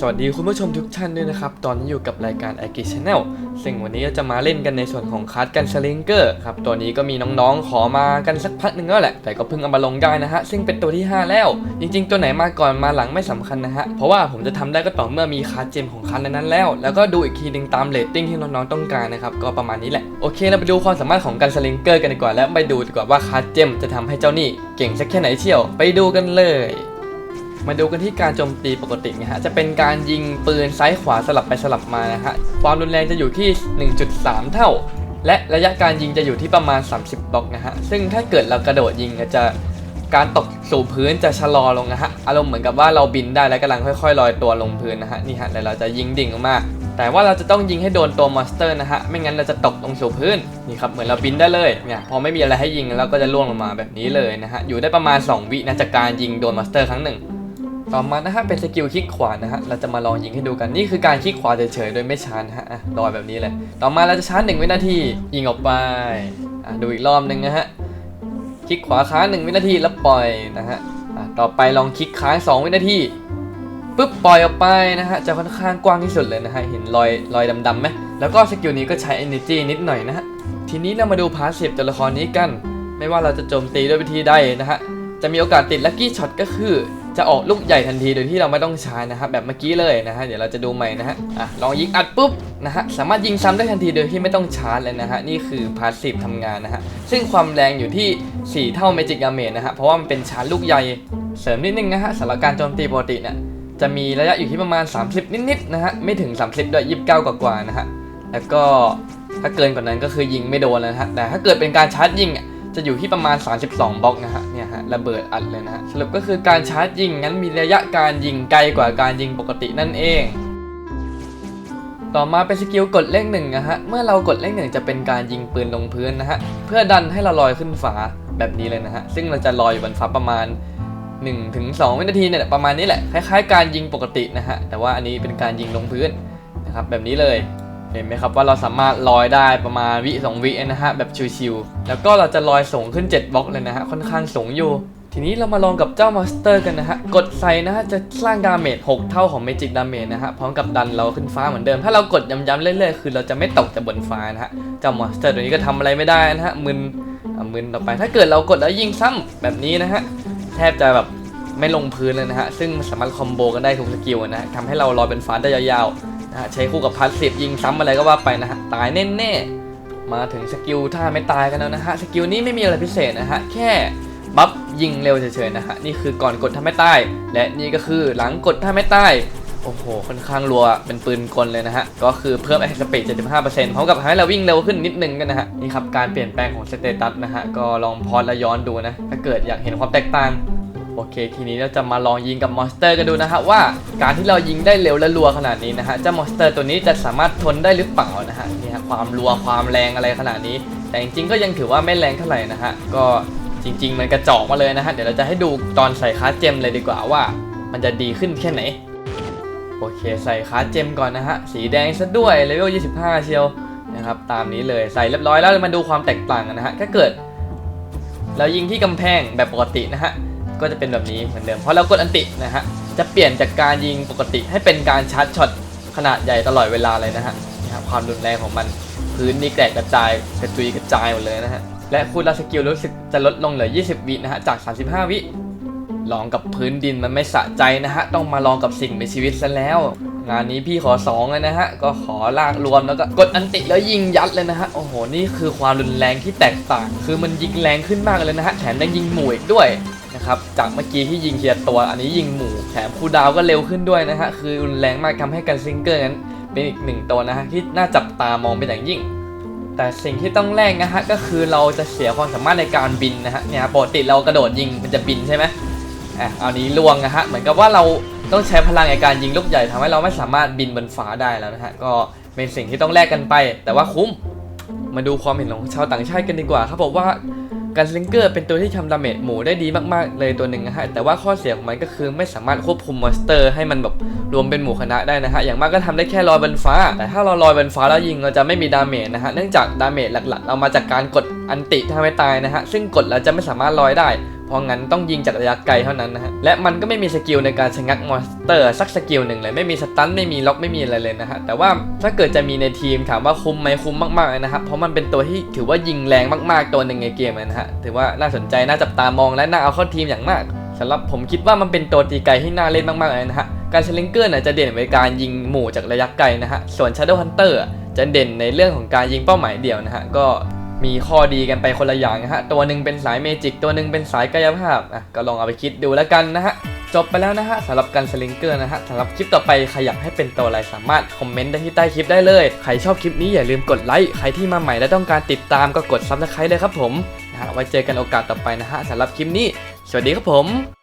สวัสดีคุณผู้ชมทุกท่านด้วยนะครับ ตอนนี้อยู่กับรายการ a g i Channel ซึ่งวันนี้เราจะมาเล่นกันในส่วนของคัสกันสลิงเกอร์ครับ ตัวนี้ก็มีน้องๆ ขอมากันสักพักหนึ่งแล้วแหละ แต่ก็เพิ่งเอามาลงได้นะฮะ ซึ่งเป็นตัวที่ 5 แล้ว จริงๆ ตัวไหนมาก่อนมาหลังไม่สำคัญนะฮะ เพราะว่าผมจะทำได้ก็ต่อเมื่อมีคัสเจมของคัสนั้นแล้ว แล้วก็ดูอีกทีหนึ่งตามเรตติ้งที่น้องๆ ต้องการนะครับ ก็ประมาณนี้แหละ โอเค เราไปดูความสามารถของกันสลิงเกอร์กันดีกว่า และไปดูดีกว่าว่าคัสเจมจะทำให้เจ้านี่เก่งสักแค่ไหนเชียว ไปดูกันเลย มาดูกันที่การโจมตีปกตินะฮะ จะเป็นการยิงปืนซ้ายขวาสลับไปสลับมานะฮะ ความรุนแรงจะอยู่ที่ 1.3 เท่า และระยะการยิงจะอยู่ที่ประมาณ 30 บล็อกนะฮะ ซึ่งถ้าเกิดเรากระโดดยิงจะการตกสู่พื้นจะชะลอลงนะฮะ อารมณ์เหมือนกับว่าเราบินได้แล้วกำลังค่อยๆลอยตัวลงพื้นนะฮะ นี่ฮะแล้วเราจะยิงดิ่งออกมา แต่ว่าเราจะต้องยิงให้โดนตัวมอนสเตอร์นะฮะ ไม่งั้นเราจะตกลงสู่พื้น นี่ครับ เหมือนเราบินได้เลย เนี่ย พอไม่มีอะไรให้ยิงเราก็จะล่วงลงมาแบบนี้เลยนะฮะ อยู่ได้ประมาณ 2 วินะจากการยิงโดนมอนสเตอร์ครั้งหนึ่ง ต่อมานะฮะเป็นสกิลคลิกขวานะฮะเราจะมาลองยิงให้ดูกันนี่คือการคลิกขวาเฉยๆโดยไม่ชาร์จนะฮะลอยแบบนี้เลย ต่อมาเราจะชาร์จหนึ่งวินาทียิงออกไปดูอีกรอบหนึ่งนะฮะคลิกขวาค้างหนึ่งวินาทีแล้วปล่อยนะฮะอะต่อไปลองคลิกค้างสองวินาทีปุ๊บปล่อยออกไปนะฮะจะค่อนข้างกว้างที่สุดเลยนะฮะเห็นรอยรอยดำๆไหมแล้วก็สกิลนี้ก็ใช้ energy นิดหน่อยนะฮะทีนี้เรามาดูพาสซีฟตัวละครนี้กัน ไม่ว่าเราจะโจมตีด้วยวิธีใดนะฮะจะมีโอกาสติดลัคกี้ช็อตก็คือ จะออกลูกใหญ่ทันทีโดยที่เราไม่ต้องใช้นะครับแบบเมื่อกี้เลยนะฮะเดี๋ยวเราจะดูใหม่นะฮะอะลองยิงอัดปุ๊บนะฮะสามารถยิงซ้ำได้ทันทีโดยที่ไม่ต้องชาร์จเลยนะฮะนี่คือพาสซีฟทำงานนะฮะซึ่งความแรงอยู่ที่ 4 เท่าเมจิก a าเมจนะฮะเพราะว่ามันเป็นชาร์จลูกใหญ่เสริมนิดนึงนะฮะสำหรับการโจมตีปกติเนี่ยจะมีระยะอยู่ที่ประมาณ 30 นิดๆนะฮะไม่ถึง 30ด้วย29 กว่าๆนะฮะแล้วก็ถ้าเกินกว่านั้นก็คือยิงไม่โดนแล้วนะฮะแต่ถ้าเกิดเป็นการชาร์จยิงจะอยู่ที่ประมาณ 32 บล็อกนะฮะเนี่ยฮะ ระเบิดอัดเลยนะสรุปก็คือการชาร์จยิงงั้นมีระยะการยิงไกลกว่าการยิงปกตินั่นเอง ต่อมาเป็นสกิลกดเลขหนึ่งนะฮะเมื่อเรากดเลขหนึ่งจะเป็นการยิงปืนลงพื้นนะฮะเพื่อดันให้เราลอยขึ้นฟ้าแบบนี้เลยนะฮะซึ่งเราจะลอยอยู่บนฟ้าประมาณ1ถึง2วินาทีเนี่ยประมาณนี้แหละคล้ายๆ การยิงปกตินะฮะแต่ว่าอันนี้เป็นการยิงลงพื้นนะครับแบบนี้เลย เห็นไหมครับว่าเราสามารถลอยได้ประมาณวิสองวินะฮะแบบชิวๆแล้วก็เราจะลอยสูงขึ้น 7บล็อกเลยนะฮะค่อนข้างสูงอยู่ ทีนี้เรามาลองกับเจ้ามอนสเตอร์กันนะฮะกดใส่นะฮะจะสร้างดาเมจ6 เท่าของเมจิกดาเมจนะฮะพร้อมกับดันเราขึ้นฟ้าเหมือนเดิม ถ้าเรากดย้ำๆเรื่อยๆคือเราจะไม่ตกจากบนฟ้านะฮะเจ้ามอนสเตอร์ตัวนี้ก็ทำอะไรไม่ได้นะฮะมึนอะมึนต่อไป ถ้าเกิดเรากดแล้วยิงซ้ำแบบนี้นะฮะแทบจะแบบไม่ลงพื้นเลยนะฮะซึ่งสามารถคอมโบกันได้ทุกสกิลนะฮะทำให้เราลอยเป็นฟ้าได้ยาวๆ นะฮะใช้คู่กับพาสซีฟยิงซ้ำอะไรก็ว่าไปนะฮะตายแน่ๆมาถึงสกิลถ้าไม่ตายกันแล้วนะฮะสกิลนี้ไม่มีอะไรพิเศษนะฮะแค่บัฟยิงเร็วเฉยๆนะฮะนี่คือก่อนกดถ้าไม่ตายและนี่ก็คือหลังกดถ้าไม่ตายโอ้โหค่อนข้างรัวเป็นปืนกลเลยนะฮะ ก็คือเพิ่มแอคสปีด75%พร้อมกับทำให้เราวิ่งเร็วขึ้นนิดนึงกันนะฮะ นี่ครับ การเปลี่ยนแปลงของสเตตัสนะฮะ ก็ลองพอสและย้อนดูนะ ถ้าเกิดอยากเห็นความแตกต่าง โอเค ทีนี้เราจะมาลองยิงกับมอนสเตอร์กันดูนะฮะว่าการที่เรายิงได้เร็วและรัวขนาดนี้นะฮะเจ้ามอนสเตอร์ตัวนี้จะสามารถทนได้หรือเปล่านะฮะนี่ฮะความรัวความแรงอะไรขนาดนี้ แต่จริงๆก็ยังถือว่าไม่แรงเท่าไหร่นะฮะก็จริง ๆ มันกระจอกมาเลยนะฮะเดี๋ยวเราจะให้ดูตอนใส่คาเจมเลยดีกว่าว่า มันจะดีขึ้นแค่ไหนโอเคใส่คาเจมก่อนนะฮะสีแดงซะด้วยเลเวล25 เชียวนะครับตามนี้เลยใส่เรียบร้อยแล้วมาดูความแตกต่างกันนะฮะถ้าเกิด เรายิงที่กำแพงแบบปกตินะฮะ ก็จะเป็นแบบนี้เหมือนเดิมเพราะเรากดอันตินะฮะจะเปลี่ยนจากการยิงปกติให้เป็นการชาร์จช็อตขนาดใหญ่ตลอดเวลาเลยนะฮะนี่ครับความรุนแรงของมันพื้นนี่แตกกระจายกระจุยกระจายหมดเลยนะฮะและคูณราสกิลรู้สึกจะลดลงเหลือ 20 วินะฮะจาก 35 วิลองกับพื้นดินมันไม่สะใจนะฮะต้องมาลองกับสิ่งมีชีวิตซะแล้ว งานนี้พี่ขอ2เลยนะฮะก็ขอลากรวมแล้วก็กดอันติแล้วยิงยัดเลยนะฮะโอ้โหนี่คือความรุนแรงที่แตกต่าง คือมันยิงแรงขึ้นมากเลยนะฮะแถมยังยิงหมู่อีกด้วย ครับ จากเมื่อกี้ที่ยิงเทียร์ตัว อันนี้ยิงหมู่แถมคูดาวก็เร็วขึ้นด้วยนะฮะ คือรุนแรงมากทำให้กันซิงเกอร์นั้นเป็นอีกหนึ่งตัวนะฮะที่น่าจับตามองเป็นอย่างยิ่ง แต่สิ่งที่ต้องแลกนะฮะก็คือเราจะเสียความสามารถในการบินนะฮะเนี่ยปกติเรากระโดดยิงมันจะบินใช่ไหมอะเอานี้ลวงนะฮะเหมือนกับว่าเราต้องใช้พลังในการยิงลูกใหญ่ทำให้เราไม่สามารถบินบนฟ้าได้แล้วนะฮะก็เป็นสิ่งที่ต้องแลกกันไป แต่ว่าคุ้มมาดูความเห็นของชาวต่างชาติกันดีกว่าครับบอกว่า การซิงเกอร์เป็นตัวที่ทำดาเมจหมูได้ดีมากๆเลยตัวหนึ่งนะฮะ แต่ว่าข้อเสียของมันก็คือไม่สามารถควบคุมมอนสเตอร์ให้มันแบบรวมเป็นหมู่คณะได้นะฮะ อย่างมากก็ทำได้แค่ลอยบนฟ้า แต่ถ้าเราลอยบนฟ้าแล้วยิงเราจะไม่มีดาเมจนะฮะ เนื่องจากดาเมจหลักๆเรามาจากการกดอันติถ้าไม่ตายนะฮะ ซึ่งกดเราจะไม่สามารถลอยได้ เพราะงั้นต้องยิงจากระยะไกลเท่านั้นนะฮะ และมันก็ไม่มีสกิลในการชะงักมอนสเตอร์สักสกิลหนึ่งเลย ไม่มีสตันไม่มีล็อกไม่มีอะไรเลยนะฮะ แต่ว่าถ้าเกิดจะมีในทีมถามว่าคุ้มไหมคุ้มมากๆเลยนะครับ เพราะมันเป็นตัวที่ถือว่ายิงแรงมากๆตัวหนึ่งในเกมนะฮะ ถือว่าน่าสนใจน่าจับตามองและน่าเอาเข้าทีมอย่างมากสำหรับผมคิดว่ามันเป็นตัวตีไกลที่น่าเล่นมากๆเลยนะฮะ การเชลเลงเกอร์น่ะจะเด่นในการยิงหมู่จากระยะไกลนะฮะ ส่วน Shadow Hunter อะจะเด่นในเรื่องของการยิงเป้าหมายเดี่ยวนะฮะ ก็ มีข้อดีกันไปคนละอย่างนะฮะ ตัวหนึ่งเป็นสายเมจิก ตัวหนึ่งเป็นสายกายภาพ อะ ก็ลองเอาไปคิดดูแล้วกันนะฮะ จบไปแล้วนะฮะสำหรับการสลิงเกอร์นะฮะสำหรับคลิปต่อไปใครอยากให้เป็นตัวอะไรสามารถคอมเมนต์ได้ที่ใต้คลิปได้เลย ใครชอบคลิปนี้อย่าลืมกดไลค์ ใครที่มาใหม่และต้องการติดตามก็กดซับสไครต์เลยครับผม นะฮะ ไว้เจอกันโอกาสต่อไปนะฮะสำหรับคลิปนี้ สวัสดีครับผม